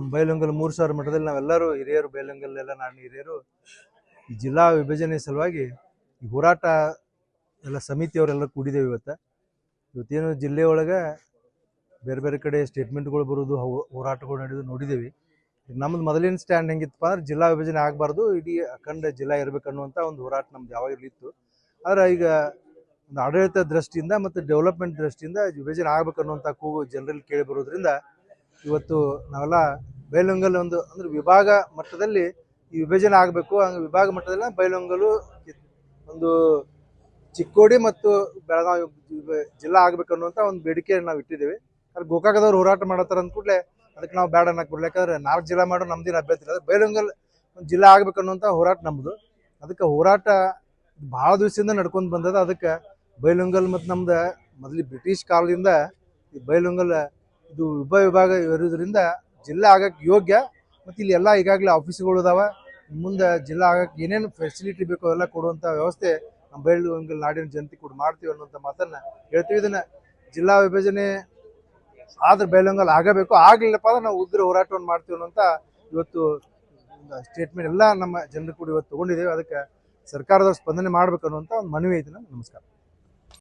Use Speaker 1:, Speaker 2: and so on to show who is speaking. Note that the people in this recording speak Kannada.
Speaker 1: ನಮ್ಮ ಬೈಲೊಂಗಲ್ ಮೂರು ಸಾವಿರ ಮಠದಲ್ಲಿ ನಾವೆಲ್ಲರೂ ಹಿರಿಯರು ಬೈಲೊಂಗಲ್ ಎಲ್ಲ ನಾಡಿನ ಹಿರಿಯರು ಈ ಜಿಲ್ಲಾ ವಿಭಜನೆ ಸಲುವಾಗಿ ಈ ಹೋರಾಟ ಎಲ್ಲ ಸಮಿತಿಯವರೆಲ್ಲ ಕೂಡಿದ್ದೇವೆ ಇವತ್ತು. ಇವತ್ತೇನು ಜಿಲ್ಲೆ ಒಳಗೆ ಬೇರೆ ಬೇರೆ ಕಡೆ ಸ್ಟೇಟ್ಮೆಂಟ್ಗಳು ಬರೋದು ಹೋರಾಟಗಳು ನಡೆದು ನೋಡಿದ್ದೇವೆ. ನಮ್ಮದು ಮೊದಲಿನ ಸ್ಟ್ಯಾಂಡ್ ಹೆಂಗಿತ್ತಪ್ಪ ಅಂದ್ರೆ ಜಿಲ್ಲಾ ವಿಭಜನೆ ಆಗಬಾರ್ದು, ಇಡೀ ಅಖಂಡ ಜಿಲ್ಲಾ ಇರಬೇಕು ಅನ್ನುವಂಥ ಒಂದು ಹೋರಾಟ ನಮ್ದು ಯಾವಾಗ ಇರಲಿತ್ತು ಆದ್ರೆ ಈಗ ಒಂದು ಆಡಳಿತ ದೃಷ್ಟಿಯಿಂದ ಮತ್ತು ಡೆವಲಪ್ಮೆಂಟ್ ದೃಷ್ಟಿಯಿಂದ ವಿಭಜನೆ ಆಗ್ಬೇಕು ಅನ್ನುವಂಥ ಕೂಗು ಜನರಲ್ಲಿ ಕೇಳಿ ಬರೋದ್ರಿಂದ ಇವತ್ತು ನಾವೆಲ್ಲ ಬೈಲೊಂಗಲ್ ಒಂದು, ಅಂದ್ರೆ ವಿಭಾಗ ಮಟ್ಟದಲ್ಲಿ ಈ ವಿಭಜನೆ ಆಗಬೇಕು. ಹಂಗೆ ವಿಭಾಗ ಮಟ್ಟದಲ್ಲಿ ಬೈಲೊಂಗಲು ಒಂದು ಚಿಕ್ಕೋಡಿ ಮತ್ತು ಬೆಳಗಾವಿ ಜಿಲ್ಲಾ ಆಗ್ಬೇಕು ಅನ್ನುವಂಥ ಒಂದು ಬೇಡಿಕೆಯನ್ನು ನಾವು ಇಟ್ಟಿದ್ದೇವೆ. ಆದ್ರೆ ಗೋಕಾಕದವ್ರು ಹೋರಾಟ ಮಾಡತ್ತಾರ ಅಂದ ಕೂಡಲೇ ಅದಕ್ಕೆ ನಾವು ಬೇಡ ಅನ್ನಕ್ಕೆ ಬರ್ಲಿ ಯಾಕಂದ್ರೆ ನಾಲ್ಕು ಜಿಲ್ಲಾ ಮಾಡೋ, ನಮ್ದಿನ ಅಭ್ಯರ್ಥಿ ಇಲ್ಲ. ಬೈಲೊಂಗಲ್ ಒಂದು ಜಿಲ್ಲಾ ಆಗ್ಬೇಕು ಅನ್ನುವಂಥ ಹೋರಾಟ ನಮ್ಮದು ಅದಕ್ಕೆ ಹೋರಾಟ ಭಾಳ ದಿವಸದಿಂದ ನಡ್ಕೊಂಡು ಬಂದದ. ಅದಕ್ಕೆ ಬೈಲೊಂಗಲ್ ಮತ್ತು ನಮ್ದು ಮೊದಲು ಬ್ರಿಟಿಷ್ ಕಾಲದಿಂದ ಈ ಬೈಲೊಂಗಲ್ ಇದು ಉಪ ವಿಭಾಗ ಇರೋದ್ರಿಂದ ಜಿಲ್ಲಾ ಆಗಕ್ಕೆ ಯೋಗ್ಯ. ಮತ್ತು ಇಲ್ಲಿ ಎಲ್ಲ ಈಗಾಗಲೇ ಆಫೀಸ್ಗಳು ಇದಾವೆ ಮುಂದೆ ಜಿಲ್ಲಾ ಆಗಕ್ಕೆ ಏನೇನು ಫೆಸಿಲಿಟಿ ಬೇಕೋ ಎಲ್ಲ ಕೊಡುವಂಥ ವ್ಯವಸ್ಥೆ ನಮ್ಮ ಬೈಲೊಂಗಲ್ ನಾಡಿನ ಜನತೆ ಕೂಡ ಮಾಡ್ತೀವಿ ಅನ್ನುವಂಥ ಮಾತನ್ನ ಹೇಳ್ತೀವಿ. ಇದನ್ನ ಜಿಲ್ಲಾ ವಿಭಜನೆ ಆದ್ರೆ ಬೈಲೊಂಗಲ್ ಆಗಬೇಕು. ಆಗಲಿಲ್ಲಪ್ಪ ಅಂದ್ರೆ ನಾವು ಉಗ್ರ ಹೋರಾಟವನ್ನು ಮಾಡ್ತೀವಿ ಅನ್ನುವಂಥ ಇವತ್ತು ಸ್ಟೇಟ್ಮೆಂಟ್ ಎಲ್ಲ ನಮ್ಮ ಜನರು ಕೂಡ ಇವತ್ತು ತೊಗೊಂಡಿದ್ದೇವೆ. ಅದಕ್ಕೆ ಸರ್ಕಾರದವ್ರು ಸ್ಪಂದನೆ ಮಾಡ್ಬೇಕು ಅನ್ನುವಂಥ ಒಂದು ಮನವಿ ಐತೆ ನಮಸ್ಕಾರ.